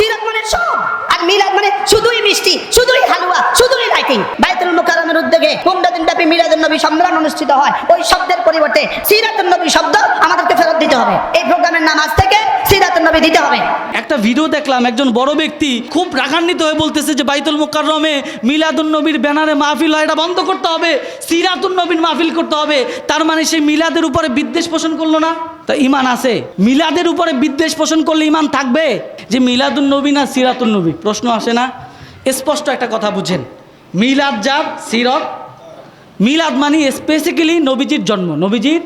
সিরাত মানে সব, আর মিলাদ মানে শুধুই মিষ্টি, শুধুই হালুয়া, শুধুই লাইটিং বাইতুল মুকাররমের উদ্যোগে পনেরো দিন ব্যাপী মিলাদুল নবী সম্মেলন অনুষ্ঠিত হয়। ওই শব্দের পরিবর্তে সিরাতুল নবী শব্দ আমাদেরকে ফেরত দিতে হবে। এই প্রোগ্রামের নাম আজ থেকে সিরাতুল দিতে হবে? একটা ভিডিও দেখলাম, একজন বড় ব্যক্তি খুব রাগান্বিত হয়ে বলতেছে যে, বাইতুল মোকাররমে মিলাদুন নবীর ব্যানারে মাহফিল হয়, এটা বন্ধ করতে হবে, সিরাতুন নবীর মাহফিল করতে হবে। তার মানে সেই মিলাদের উপরে বিদ্বেষ পোষণ করল না? তা ইমান আছে। মিলাদের উপরে বিদ্বেষ পোষণ করলে ইমান থাকবে? যে মিলাদুন নবী না সিরাতুন নবী? প্রশ্ন আসে না? স্পষ্ট একটা কথা বুঝেন। মিলাদ যার? সিরত। মিলাদ মানে স্পেসিক্যালি নবীজির জন্ম। নবীজির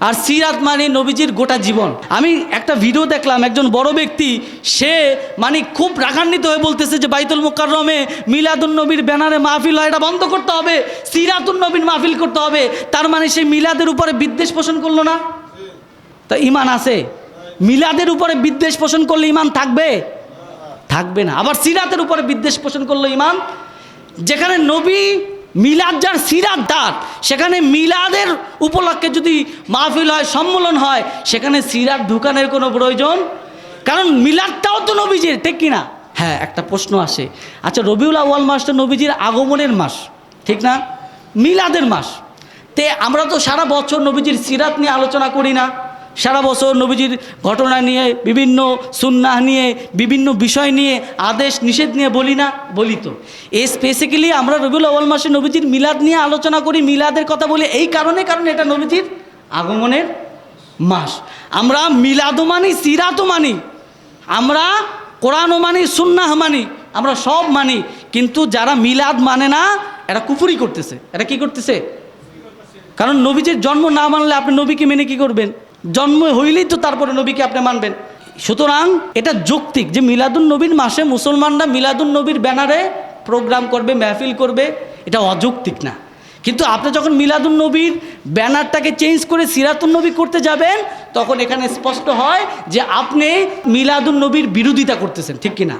আর সিরাত মানে নবীজির গোটা জীবন। আমি একটা ভিডিও দেখলাম, একজন বড় ব্যক্তি, সে মানে খুব রাগান্বিত হয়ে বলতেছে যে বাইতুল মোকাররমে মিলাদুন নবীর ব্যানারে মাহফিল হয়, এটা বন্ধ করতে হবে, সিরাতুন নবীর মাহফিল করতে হবে। তার মানে সেই মিলাদের উপরে বিদ্বেষ পোষণ করল না? তা ইমান আছে। মিলাদের উপরে বিদ্বেষ পোষণ করলে ইমান থাকবে? থাকবে না। আবার সিরাতের উপরে বিদ্বেষ পোষণ করল ইমান। যেখানে নবী মিলাদ যার সিরাত তার, সেখানে মিলাদের উপলক্ষে যদি মাহফিল হয়, সম্মেলন হয়, সেখানে সিরাত ঢুকানোর কোনো প্রয়োজন? কারণ মিলাদটাও তো নবীজির, ঠিক কিনা হ্যাঁ একটা প্রশ্ন আসে। আচ্ছা রবিউল আউয়াল মাসটা নবীজির আগমনের মাস, ঠিক না? মিলাদের মাস। তে আমরা তো সারা বছর নবীজির সিরাত নিয়ে আলোচনা করি না। সারা বছর নবীজির ঘটনা নিয়ে, বিভিন্ন সুন্নাহ নিয়ে, বিভিন্ন বিষয় নিয়ে, আদেশ, নিষেধ নিয়ে বলি না, বলি তো। এই স্পেসিক্যালি আমরা রবিউল আউ্বাল মাসে নবীজির মিলাদ নিয়ে আলোচনা করি, মিলাদের কথা বলি, এই কারণে, কারণ এটা নবীজির আগমনের মাস। আমরা মিলাদও মানি, সিরাতও মানি, আমরা কোরআনও মানি, সুন্নাহ মানি, আমরা সব মানি, কিন্তু যারা মিলাদ মানে না, এরা কুফুরি করতেছে। এরা কি করতেছে? কারণ নবীজির জন্ম না মানলে আপনি নবীকে মেনে কি করবেন? জন্ম হইলেই তো তারপরে নবীকে আপনি মানবেন। সুতরাং এটা যৌক্তিক যে মিলাদুন নবীর মাসে মুসলমানরা মিলাদুন নবীর ব্যানারে প্রোগ্রাম করবে, মেহফিল করবে, এটা অযৌক্তিক না। কিন্তু আপনি যখন মিলাদুন নবীর ব্যানারটাকে চেঞ্জ করে সিরাতুন নবী করতে যাবেন, তখন এখানে স্পষ্ট হয় যে আপনি মিলাদুন নবীর বিরোধিতা করতেছেন, ঠিক কিনা?